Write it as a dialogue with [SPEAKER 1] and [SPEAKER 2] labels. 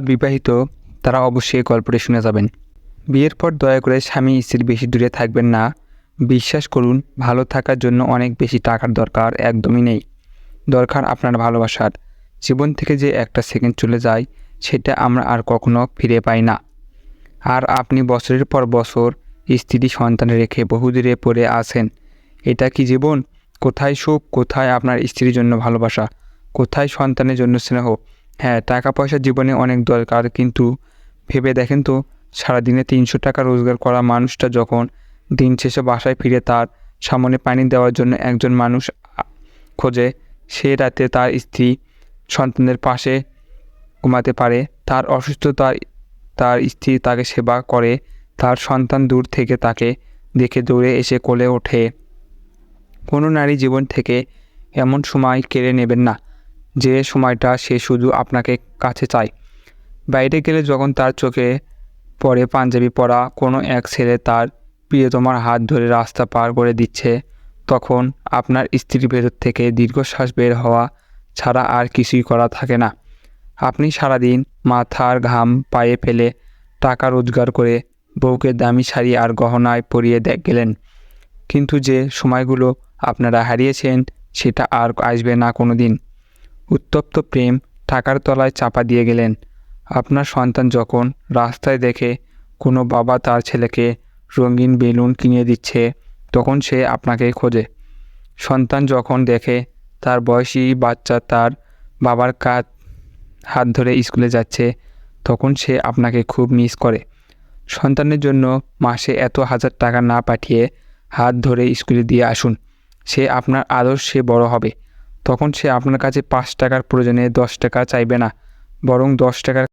[SPEAKER 1] বিবাহিত, তারা অবশ্যই গল্পটি শুনে যাবেন। বিয়ের পর দয়া করে স্বামী স্ত্রীর বেশি দূরে থাকবেন না। বিশ্বাস করুন, ভালো থাকার জন্য অনেক বেশি টাকার দরকার একদমই নেই। দরকার আপনার ভালোবাসার। জীবন থেকে যে একটা সেকেন্ড চলে যায়, সেটা আমরা আর কখনো ফিরে পাই না। আর আপনি বছরের পর বছর স্ত্রী সন্তান রেখে বহুদূরে পড়ে আছেন। এটা কি জীবন? কোথায় সুখ? কোথায় আপনার স্ত্রীর জন্য ভালোবাসা? কোথায় সন্তানের জন্য স্নেহ? হ্যাঁ টাকা পয়সা জীবনে অনেক দরকার, কিন্তু ভেবে দেখেন তো, সারাদিনে তিনশো টাকা রোজগার করা মানুষটা যখন দিন শেষে বাসায় ফিরে তার সামনে পানি দেওয়ার জন্য একজন মানুষ খোঁজে, সে রাতে তার স্ত্রী সন্তানের পাশে ঘুমাতে পারে, তার অসুস্থতার তার স্ত্রী তাকে সেবা করে, তার সন্তান দূর থেকে তাকে দেখে দৌড়ে এসে কোলে ওঠে। কোনো নারী জীবন থেকে এমন সময় কেড়ে নেবেন না। যে সময়টা সে শুধু আপনাকে কাছে চায়। বাইরে গেলে যখন তার চোখে পরে পাঞ্জাবি পরা কোনো এক ছেলে তার প্রিয়তমার হাত ধরে রাস্তা পার করে দিচ্ছে, তখন আপনার স্ত্রীর ভেতর থেকে দীর্ঘশ্বাস বের হওয়া ছাড়া আর কিছুই করা থাকে না। আপনি সারাদিন মাথার ঘাম পায়ে ফেলে টাকা রোজগার করে বউকে দামি শাড়ি আর গহনায় পরিয়ে গেলেন। কিন্তু যে সময়গুলো আপনারা হারিয়েছেন, সেটা আর আসবে না কোনো দিন উত্তপ্ত প্রেম টাকার তলায় চাপা দিয়ে গেলেন। আপনার সন্তান যখন রাস্তায় দেখে কোনো বাবা তার ছেলেকে রঙিন বেলুন কিনে দিচ্ছে, তখন সে আপনাকে খোঁজে। সন্তান যখন দেখে তার বয়সী বাচ্চা তার বাবার কাজ হাত ধরে স্কুলে যাচ্ছে, তখন সে আপনাকে খুব মিস করে। সন্তানের জন্য মাসে এত হাজার টাকা না পাঠিয়ে হাত ধরে স্কুলে দিয়ে আসুন। সে আপনার আদর্শে বড় হবে। তখন সে আপনার কাছে পাঁচ টাকার প্রয়োজনে দশ টাকা চাইবে না বরং দশ টাকার